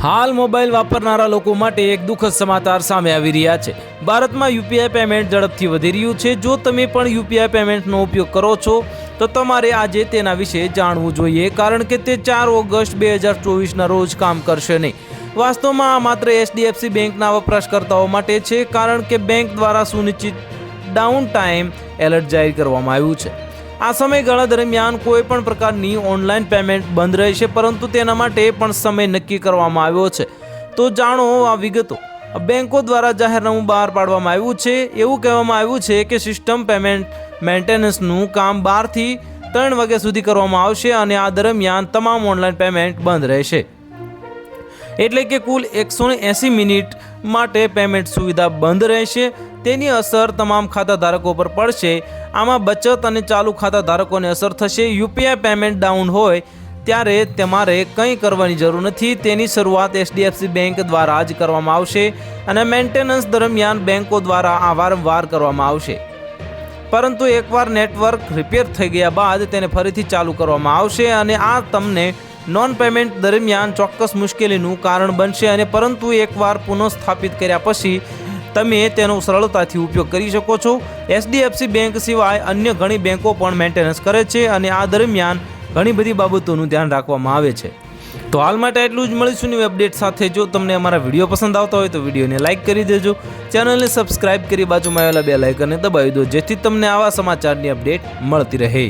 હાલ મોબાઈલ વાપરનારા લોકો માટે એક દુઃખદ સમાચાર સામે આવી રહ્યા છે. ભારતમાં યુપીઆઈ પેમેન્ટ ઝડપથી વધી રહ્યું છે. જો તમે પણ યુપીઆઈ પેમેન્ટનો ઉપયોગ કરો છો, તો તમારે આજે તેના વિશે જાણવું જોઈએ, કારણ કે તે ચાર ઓગસ્ટ બે હજાર ચોવીસના રોજ કામ કરશે નહીં. વાસ્તવમાં આ માત્ર એચડીએફસી બેંકના વપરાશકર્તાઓ માટે છે, કારણ કે બેંક દ્વારા સુનિશ્ચિત ડાઉન ટાઈમ એલર્ટ જાહેર કરવામાં આવ્યું છે. આ સમયગાળા દરમિયાન કોઈ પણ પ્રકારની ઓનલાઈન પેમેન્ટ બંધ રહેશે પરંતુ તેના માટે પણ સમય નક્કી કરવામાં આવ્યો છે. તો જાણો આ વિગતો. બેંકો દ્વારા જાહેરનામું બહાર પાડવામાં આવ્યું છે. એવું કહેવામાં આવ્યું છે કે સિસ્ટમ પેમેન્ટ મેન્ટેનન્સનું કામ બારથી ત્રણ વાગ્યા સુધી કરવામાં આવશે અને આ દરમિયાન તમામ ઓનલાઈન પેમેન્ટ બંધ રહેશે. એટલે કે કુલ એકસો એંસી મિનિટ માટે પેમેન્ટ સુવિધા બંધ રહેશે. તેની અસર તમામ ખાતા ધારકો પર પડશે. આમાં બચત અને ચાલુ ખાતા ધારકોને અસર થશે. યુપીઆઈ પેમેન્ટ ડાઉન હોય ત્યારે તમારે કંઈ કરવાની જરૂર નથી. તેની શરૂઆત એચડીએફસી બેંક દ્વારા જ કરવામાં આવશે અને મેન્ટેનન્સ દરમિયાન બેંકો દ્વારા આ વારંવાર કરવામાં આવશે. પરંતુ એકવાર નેટવર્ક રિપેર થઈ ગયા બાદ તેને ફરીથી ચાલુ કરવામાં આવશે અને આ તમને નોન પેમેન્ટ દરમિયાન ચોક્કસ મુશ્કેલીનું કારણ બનશે અને પરંતુ એકવાર પુનઃસ્થાપિત કર્યા પછી તમે તેનો સરળતાથી ઉપયોગ કરી શકો છો. એચડીએફસી બેંક સિવાય અન્ય ઘણી બેંકો પણ મેન્ટેનન્સ કરે છે અને આ દરમિયાન ઘણી બધી બાબતોનું ધ્યાન રાખવામાં આવે છે. તો હાલ માટે એટલું જ મળીશું ન્યૂ અપડેટ સાથે. જો તમને અમારા વીડિયો પસંદ આવતા હોય તો વિડીયોને લાઇક કરી દેજો. ચેનલને સબસ્ક્રાઇબ કરી બાજુમાં આવેલા બે લાઇકને દબાવી દો, જેથી તમને આવા સમાચારની અપડેટ મળતી રહે.